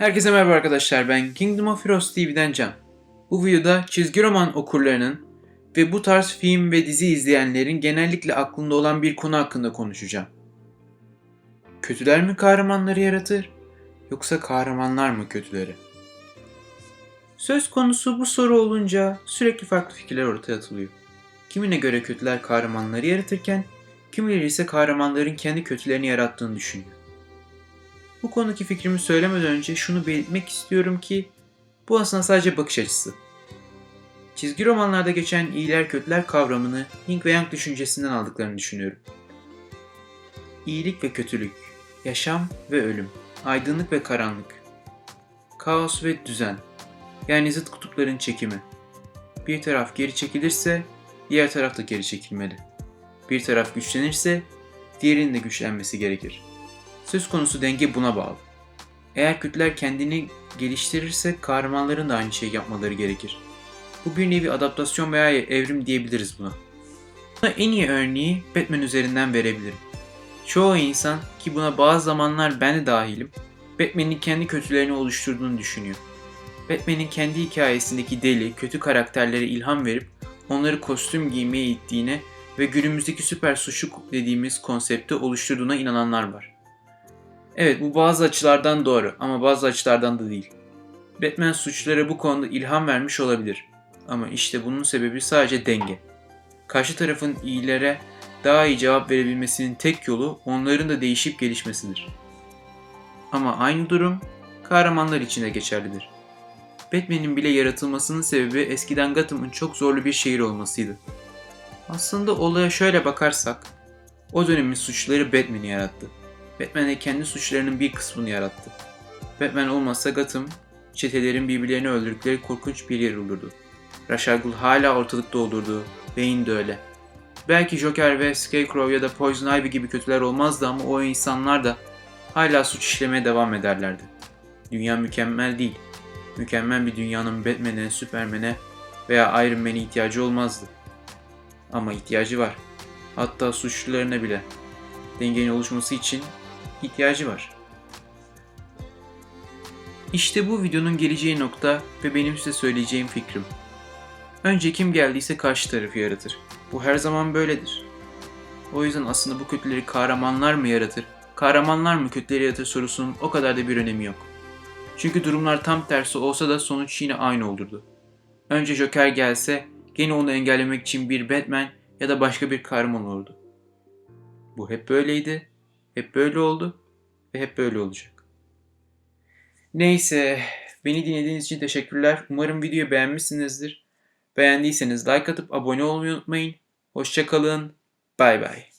Herkese merhaba arkadaşlar ben Kingdom of Heroes TV'den Can. Bu videoda çizgi roman okurlarının ve bu tarz film ve dizi izleyenlerin genellikle aklında olan bir konu hakkında konuşacağım. Kötüler mi kahramanları yaratır yoksa kahramanlar mı kötüleri? Söz konusu bu soru olunca sürekli farklı fikirler ortaya atılıyor. Kimine göre kötüler kahramanları yaratırken kimileri ise kahramanların kendi kötülerini yarattığını düşünüyor. Bu konudaki fikrimi söylemeden önce şunu belirtmek istiyorum ki bu aslında sadece bakış açısı. Çizgi romanlarda geçen iyiler kötüler kavramını Yin ve Yang düşüncesinden aldıklarını düşünüyorum. İyilik ve kötülük, yaşam ve ölüm, aydınlık ve karanlık, kaos ve düzen, yani zıt kutupların çekimi. Bir taraf geri çekilirse diğer taraf da geri çekilmeli. Bir taraf güçlenirse diğerinin de güçlenmesi gerekir. Söz konusu denge buna bağlı. Eğer kötüler kendini geliştirirse kahramanların da aynı şeyi yapmaları gerekir. Bu bir nevi adaptasyon veya evrim diyebiliriz buna. Buna en iyi örneği Batman üzerinden verebilirim. Çoğu insan ki buna bazı zamanlar ben de dahilim, Batman'in kendi kötülerini oluşturduğunu düşünüyor. Batman'in kendi hikayesindeki deli, kötü karakterlere ilham verip onları kostüm giymeye ittiğine ve günümüzdeki süper suçlu dediğimiz konsepti oluşturduğuna inananlar var. Evet bu bazı açılardan doğru ama bazı açılardan da değil. Batman suçlara bu konuda ilham vermiş olabilir. Ama işte bunun sebebi sadece denge. Karşı tarafın iyilere daha iyi cevap verebilmesinin tek yolu onların da değişip gelişmesidir. Ama aynı durum kahramanlar için de geçerlidir. Batman'in bile yaratılmasının sebebi eskiden Gotham'ın çok zorlu bir şehir olmasıydı. Aslında olaya şöyle bakarsak, o dönemin suçları Batman'i yarattı. Batman de kendi suçlarının bir kısmını yarattı. Batman olmazsa Gotham, çetelerin birbirlerini öldürdükleri korkunç bir yer olurdu. Ra's al Ghul hala ortalıkta olurdu. Bane de öyle. Belki Joker ve Scarecrow ya da Poison Ivy gibi kötüler olmazdı ama o insanlar da hala suç işlemeye devam ederlerdi. Dünya mükemmel değil. Mükemmel bir dünyanın Batman'e, Superman'e veya Iron Man'e ihtiyacı olmazdı. Ama ihtiyacı var. Hatta suçlularına bile. Dengenin oluşması için ihtiyacı var. İşte bu videonun geleceği nokta ve benim size söyleyeceğim fikrim. Önce kim geldiyse karşı tarafı yaratır. Bu her zaman böyledir. O yüzden aslında bu kötüleri kahramanlar mı yaratır, kahramanlar mı kötüleri yaratır sorusunun o kadar da bir önemi yok. Çünkü durumlar tam tersi olsa da sonuç yine aynı olurdu. Önce Joker gelse gene onu engellemek için bir Batman ya da başka bir kahraman olurdu. Bu hep böyleydi, hep böyle oldu ve hep böyle olacak. Neyse, beni dinlediğiniz için teşekkürler. Umarım videoyu beğenmişsinizdir. Beğendiyseniz like atıp abone olmayı unutmayın. Hoşçakalın, bay bay.